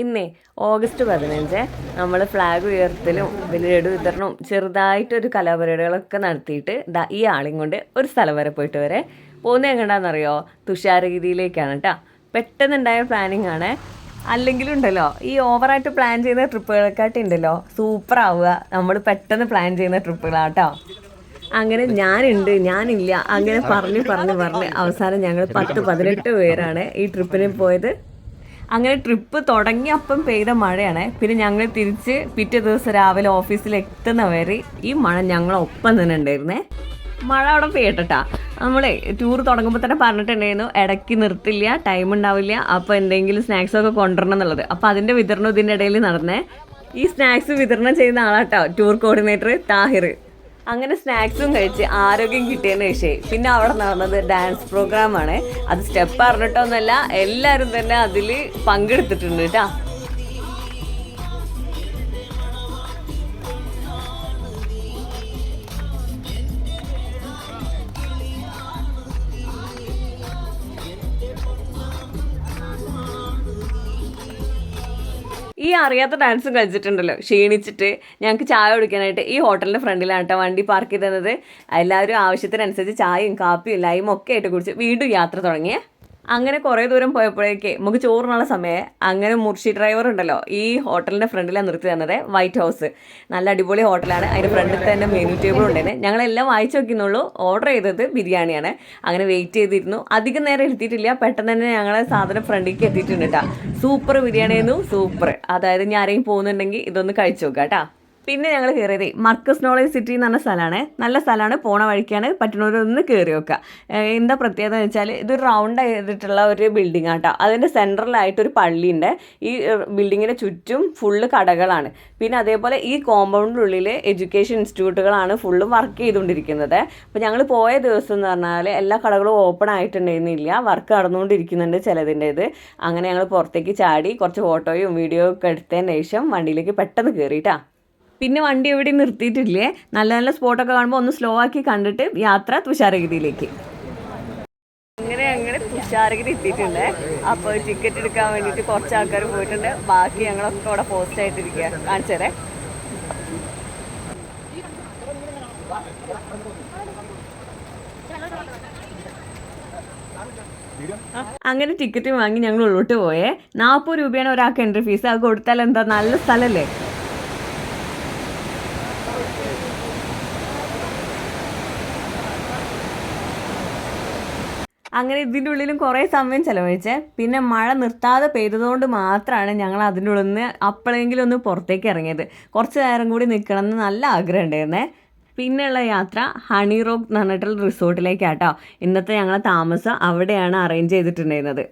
ഇന്നേ ഓഗസ്റ്റ് പതിനഞ്ച് നമ്മൾ ഫ്ലാഗ് ഉയർത്തലും ലഡു വിതരണവും ചെറുതായിട്ടൊരു കലാപരിപാടികളൊക്കെ നടത്തിയിട്ട് ദാ ഈ ആളെയും കൊണ്ട് ഒരു സ്ഥലം വരെ പോയിട്ട് വരെ. പോകുന്നത് എങ്ങനെയാണെന്നറിയോ തുഷാരഗിരിയിലേക്കാണ് കേട്ടോ പെട്ടെന്നുണ്ടായ പ്ലാനിങ് ആണ്. അല്ലെങ്കിലും ഉണ്ടല്ലോ ഈ ഓവറായിട്ട് പ്ലാൻ ചെയ്യുന്ന ട്രിപ്പുകളെക്കാട്ടി ഉണ്ടല്ലോ സൂപ്പർ ആവുക. നമ്മൾ പെട്ടെന്ന് പ്ലാൻ ചെയ്യുന്ന ട്രിപ്പുകളാണ് കേട്ടോ അങ്ങനെ ഞാനുണ്ട് ഞാനില്ല. അങ്ങനെ പറഞ്ഞ് പറഞ്ഞ് പറഞ്ഞ് അവസാനം ഞങ്ങൾ പത്ത് പതിനെട്ട് പേരാണ് ഈ ട്രിപ്പിന് പോയത്. അങ്ങനെ ട്രിപ്പ് തുടങ്ങിയപ്പം പെയ്ത മഴയാണ്. പിന്നെ ഞങ്ങൾ തിരിച്ച് പിറ്റേ ദിവസം രാവിലെ ഓഫീസിൽ എത്തുന്ന വരെ ഈ മഴ ഞങ്ങളൊപ്പം തന്നെ ഉണ്ടായിരുന്നേ. മഴ അവിടെ പെയ്യട്ടാ നമ്മളെ ടൂർ തുടങ്ങുമ്പോൾ തന്നെ പറഞ്ഞിട്ടുണ്ടായിരുന്നു ഇടയ്ക്ക് നിർത്തില്ല ടൈം ഉണ്ടാവില്ല അപ്പോൾ എന്തെങ്കിലും സ്നാക്സ് ഒക്കെ കൊണ്ടുവരണം എന്നുള്ളത്. അപ്പോൾ അതിന്റെ വിതരണം ഇതിന്റെ ഇടയിൽ നടന്നേ. ഈ സ്നാക്സ് വിതരണം ചെയ്യുന്ന ആളാട്ടോ ടൂർ കോർഡിനേറ്റർ താഹിർ. അങ്ങനെ സ്നാക്സും കഴിച്ച് ആരോഗ്യം കിട്ടിയെന്ന് ശേഷം പിന്നെ അവിടെ നടന്നത് ഡാൻസ് പ്രോഗ്രാമാണ്. അത് സ്റ്റെപ്പ് അറിഞ്ഞിട്ടൊന്നുമല്ല എല്ലാവരും തന്നെ അതിൽ പങ്കെടുത്തിട്ടുണ്ട് കേട്ടോ. ഈ അറിയാത്ത ഡാൻസും കളിച്ചിട്ടുണ്ടല്ലോ. ക്ഷീണിച്ചിട്ട് ഞങ്ങൾക്ക് ചായ കുടിക്കാനായിട്ട് ഈ ഹോട്ടലിന്റെ ഫ്രണ്ടിലാണ് കേട്ടോ വണ്ടി പാർക്ക് ചെയ്തത് എല്ലാവരും ആവശ്യത്തിനനുസരിച്ച് ചായയും കാപ്പിയും ലൈമും ഒക്കെ ആയിട്ട് കുടിച്ച് വീണ്ടും യാത്ര തുടങ്ങിയേ. അങ്ങനെ കുറേ ദൂരം പോയപ്പോഴേക്ക് നമുക്ക് ചോറിനുള്ള സമയം. അങ്ങനെ മുർഷി ഡ്രൈവർ ഉണ്ടല്ലോ ഈ ഹോട്ടലിന്റെ ഫ്രണ്ടിലാണ് നിർത്തി തന്നത് വൈറ്റ് ഹൗസ് നല്ല അടിപൊളി ഹോട്ടലാണ്. അതിന്റെ ഫ്രണ്ടിൽ തന്നെ മെനു ടേബിൾ ഉണ്ടായിരുന്നു ഞങ്ങളെല്ലാം വായിച്ചു നോക്കിയെന്നുള്ളൂ. ഓർഡർ ചെയ്തത് ബിരിയാണിയാണ്. അങ്ങനെ വെയിറ്റ് ചെയ്തിരുന്നു. അധികം നേരം എത്തിയിട്ടില്ല പെട്ടെന്ന് തന്നെ ഞങ്ങളെ സാധനം ഫ്രണ്ടിലേക്ക് എത്തിയിട്ടുണ്ട് കേട്ടോ സൂപ്പർ ബിരിയാണി ബിരിയാണിയായിരുന്നു സൂപ്പർ അതായത് ഞാൻ ആരെയും പോകുന്നുണ്ടെങ്കിൽ ഇതൊന്ന് കഴിച്ചു നോക്കാം കേട്ടോ പിന്നെ ഞങ്ങൾ കയറിയത് മർക്കസ് നോളേജ് സിറ്റി എന്ന് പറഞ്ഞ സ്ഥലമാണ് നല്ല സ്ഥലമാണ് പോണ വഴിക്കാണ്. പറ്റുന്നവരൊന്ന് കയറി വെക്കുക എന്താ പ്രത്യേകത എന്ന് വെച്ചാൽ ഇതൊരു റൗണ്ട് ചെയ്തിട്ടുള്ള ഒരു ബിൽഡിംഗ് ആട്ടോ അതിന്റെ സെൻട്രലായിട്ട് ഒരു പള്ളിയുണ്ട്. ഈ ബിൽഡിങ്ങിന്റെ ചുറ്റും ഫുള്ള് കടകളാണ്. പിന്നെ അതേപോലെ ഈ കോമ്പൗണ്ടിനുള്ളിൽ എഡ്യൂക്കേഷൻ ഇൻസ്റ്റിറ്റ്യൂട്ടുകളാണ് ഫുള്ളും വർക്ക് ചെയ്തുകൊണ്ടിരിക്കുന്നത്. അപ്പോൾ ഞങ്ങൾ പോയ ദിവസം എന്ന് പറഞ്ഞാൽ എല്ലാ കടകളും ഓപ്പൺ ആയിട്ടുണ്ടായിരുന്നില്ല. വർക്ക് നടന്നുകൊണ്ടിരിക്കുന്നുണ്ട് ചിലതിന്റേത് അങ്ങനെ ഞങ്ങൾ പുറത്തേക്ക് ചാടി കുറച്ച് ഫോട്ടോയും വീഡിയോ ഒക്കെ എടുത്തതിന് ശേഷം വണ്ടിയിലേക്ക് പെട്ടെന്ന് കയറിയിട്ടാ പിന്നെ വണ്ടി എവിടെയും നിർത്തിയിട്ടില്ലേ? നല്ല നല്ല സ്പോട്ടൊക്കെ കാണുമ്പോൾ ഒന്ന് സ്ലോ ആക്കി കണ്ടിട്ട് യാത്ര തുഷാരഗതിയിലേക്ക്. അങ്ങനെ അങ്ങനെ തുഷാരഗതി എത്തിയിട്ടുണ്ട്. അപ്പോൾ ടിക്കറ്റ് എടുക്കാൻ വേണ്ടിയിട്ട് കുറച്ച് ആൾക്കാർ പോയിട്ടുണ്ട്. ബാക്കി ഞങ്ങളൊക്കെ അവിടെ പോസ്റ്റ് ആയിട്ടിരിക്കുക കാണിച്ചേരേ അങ്ങനെ ടിക്കറ്റ് വാങ്ങി ഞങ്ങൾ ഉള്ളോട്ട് പോയേ. നാൽപ്പത് രൂപയാണ് ഒരാൾക്ക് എൻട്രി ഫീസ് അത് കൊടുത്താൽ എന്താ? നല്ല സ്ഥലമല്ലേ അങ്ങനെ ഇതിന്റെ ഉള്ളിലും കുറേ സമയം ചിലവഴിച്ചേ. പിന്നെ മഴ നിർത്താതെ പെയ്തതുകൊണ്ട് മാത്രമാണ് ഞങ്ങൾ അതിന്റെ ഉള്ളിൽ നിന്ന് അപ്പോഴെങ്കിലും ഒന്ന് പുറത്തേക്ക് ഇറങ്ങിയത്. കുറച്ച് നേരം കൂടി നിൽക്കണം എന്ന് നല്ല ആഗ്രഹം ഉണ്ടായിരുന്നേ. പിന്നെയുള്ള യാത്ര ഹണി റോക്ക് എന്ന് പറഞ്ഞിട്ടുള്ള റിസോർട്ടിലേക്കാട്ടോ. ഇന്നത്തെ ഞങ്ങളെ താമസം അവിടെയാണ് അറേഞ്ച് ചെയ്തിട്ടുണ്ടായിരുന്നത്.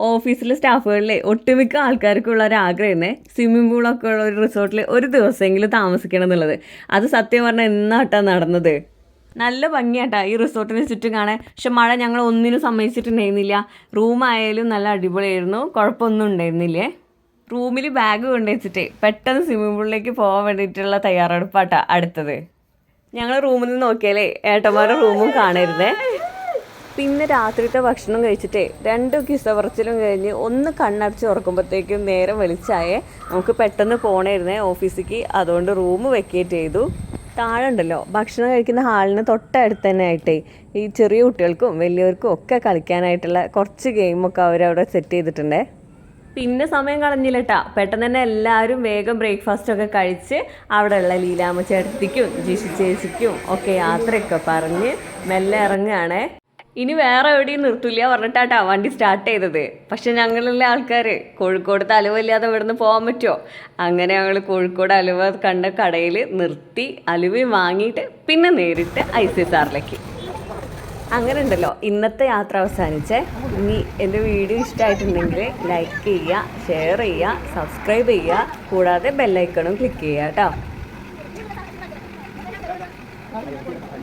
ഓഫീസിലെ സ്റ്റാഫുകളിലെ ഒട്ടുമിക്ക ആൾക്കാർക്കുള്ള ഒരു ആഗ്രഹമേ സ്വിമ്മിംഗ് പൂളൊക്കെ ഉള്ള ഒരു റിസോർട്ടിൽ ഒരു ദിവസമെങ്കിലും താമസിക്കണം എന്നുള്ളത്. അത് സത്യം പറഞ്ഞാൽ എന്നാട്ടാ നടന്നത്? നല്ല ഭംഗിയാട്ടാ ഈ റിസോർട്ടിന് ചുറ്റും കാണാൻ. പക്ഷെ മഴ ഞങ്ങൾ ഒന്നിനും സമ്മതിച്ചിട്ടുണ്ടായിരുന്നില്ല. റൂമായാലും നല്ല അടിപൊളിയായിരുന്നു. കുഴപ്പമൊന്നും ഉണ്ടായിരുന്നില്ലേ? റൂമിൽ ബാഗ് കൊണ്ടുവച്ചിട്ടേ പെട്ടെന്ന് സ്വിമ്മിംഗ് പൂളിലേക്ക് പോകാൻ വേണ്ടിയിട്ടുള്ള തയ്യാറെടുപ്പാട്ടാ അടുത്തത്. ഞങ്ങൾ റൂമിൽ നിന്ന് നോക്കിയാലേ ഏട്ടന്മാരുടെ റൂമും കാണരുതേ. പിന്നെ രാത്രിത്തെ ഭക്ഷണം കഴിച്ചിട്ടേ രണ്ട് കിസവറച്ചിലും കഴിഞ്ഞ് ഒന്ന് കണ്ണടച്ച് ഉറക്കുമ്പോഴത്തേക്കും നേരെ വെളിച്ചായേ. നമുക്ക് പെട്ടെന്ന് പോണായിരുന്നേ ഓഫീസിലേക്ക്. അതുകൊണ്ട് റൂം വെക്കേറ്റ് ചെയ്തു. താഴെ ഉണ്ടല്ലോ ഭക്ഷണം കഴിക്കുന്ന ഹാളിന് തൊട്ടടുത്ത് തന്നെ ആയിട്ട് ഈ ചെറിയ കുട്ടികൾക്കും വലിയവർക്കും ഒക്കെ കളിക്കാനായിട്ടുള്ള കുറച്ച് ഗെയിമൊക്കെ അവരവിടെ സെറ്റ് ചെയ്തിട്ടുണ്ടേ. പിന്നെ സമയം കളഞ്ഞില്ലട്ടാ പെട്ടെന്ന് തന്നെ എല്ലാവരും വേഗം ബ്രേക്ക്ഫാസ്റ്റ് ഒക്കെ കഴിച്ച് അവിടെയുള്ള ലീലാമ്മ ചേട്ടത്തിക്കും ജിഷി ചേച്ചിക്കും ഒക്കെ യാത്രയൊക്കെ പറഞ്ഞ് മെല്ലെ ഇറങ്ങുകയാണേ. ഇനി വേറെ എവിടെയും നിർത്തില്ല പറഞ്ഞിട്ടാട്ടാ വണ്ടി സ്റ്റാർട്ട് ചെയ്തത്. പക്ഷെ ഞങ്ങളുള്ള ആൾക്കാർ കോഴിക്കോട് അലുവല്ലാതെ ഇവിടുന്ന് പോകാൻ പറ്റുമോ അങ്ങനെ ഞങ്ങൾ കോഴിക്കോട് അലുവ കണ്ട കടയിൽ നിർത്തി അലുവയും വാങ്ങിയിട്ട് പിന്നെ നേരിട്ട് ഐ സി സാറിലേക്ക് അങ്ങനെ ഉണ്ടല്ലോ. ഇന്നത്തെ യാത്ര അവസാനിച്ച്. ഇനി എന്റെ വീഡിയോ ഇഷ്ടമായിട്ടുണ്ടെങ്കിൽ ലൈക്ക് ചെയ്യുക ഷെയർ ചെയ്യുക സബ്സ്ക്രൈബ് ചെയ്യുക. കൂടാതെ ബെല്ലൈക്കണും ക്ലിക്ക് ചെയ്യുക കേട്ടോ.